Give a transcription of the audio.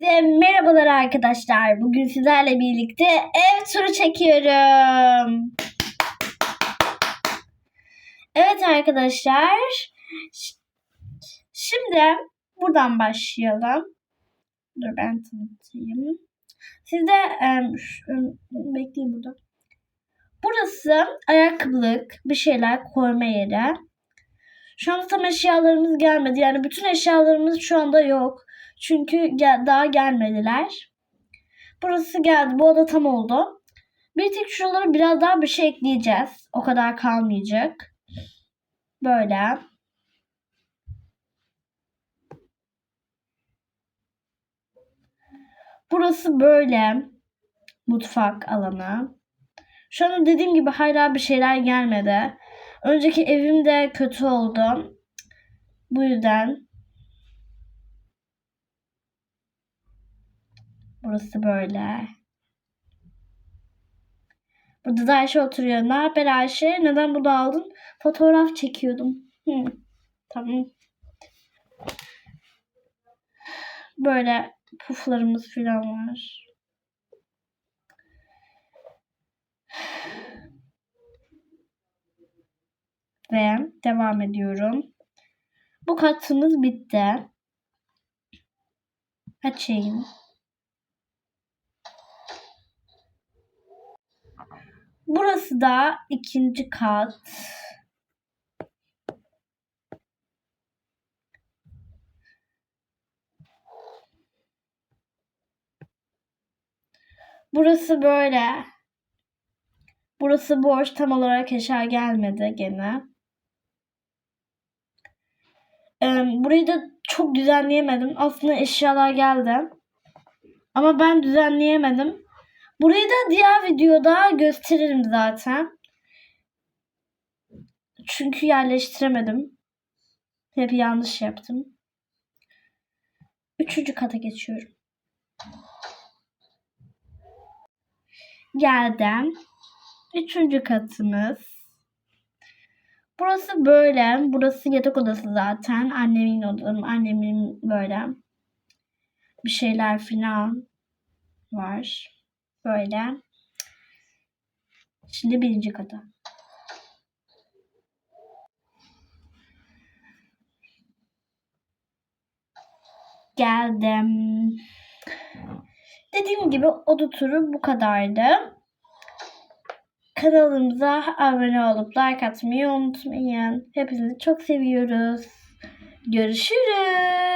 Ve merhabalar arkadaşlar. Bugün sizlerle birlikte ev turu çekiyorum. Evet arkadaşlar. Şimdi buradan başlayalım. Dur ben tanıtayım. Siz de bekleyin burada. Burası ayakkabılık, bir şeyler koyma yeri. Şu anda tam eşyalarımız gelmedi. Yani bütün eşyalarımız şu anda yok. Çünkü gel, daha gelmediler. Burası geldi. Bu oda tam oldu. Bir tek şuralara biraz daha bir şey ekleyeceğiz. O kadar kalmayacak. Böyle. Burası böyle. Mutfak alanı. Şu anda dediğim gibi hala bir şeyler gelmedi. Önceki evim de kötü oldu. Bu yüzden Burası böyle. Burada da Ayşe oturuyor. Ne haber Ayşe? Neden bunu aldın? Fotoğraf çekiyordum. Hı. Tamam. Böyle puflarımız falan var. Ve devam ediyorum. Bu katımız bitti. Açayım. Burası da ikinci kat. Burası böyle. Burası boş. Tam olarak eşya gelmedi gene. Ee, burayı da çok düzenleyemedim. Aslında eşyalar geldi. Ama ben düzenleyemedim. Burayı da diğer videoda gösteririm zaten. Çünkü yerleştiremedim. Hep yanlış yaptım. Üçüncü kata geçiyorum. Geldim. Üçüncü katımız. Burası böyle. Burası yatak odası zaten. Annemin odam. Annemin böyle bir şeyler filan var. Böyle. Şimdi birinci kata. Geldim. Dediğim gibi oda turu bu kadardı. Kanalımıza abone olup like atmayı unutmayın. Hepinizi çok seviyoruz. Görüşürüz.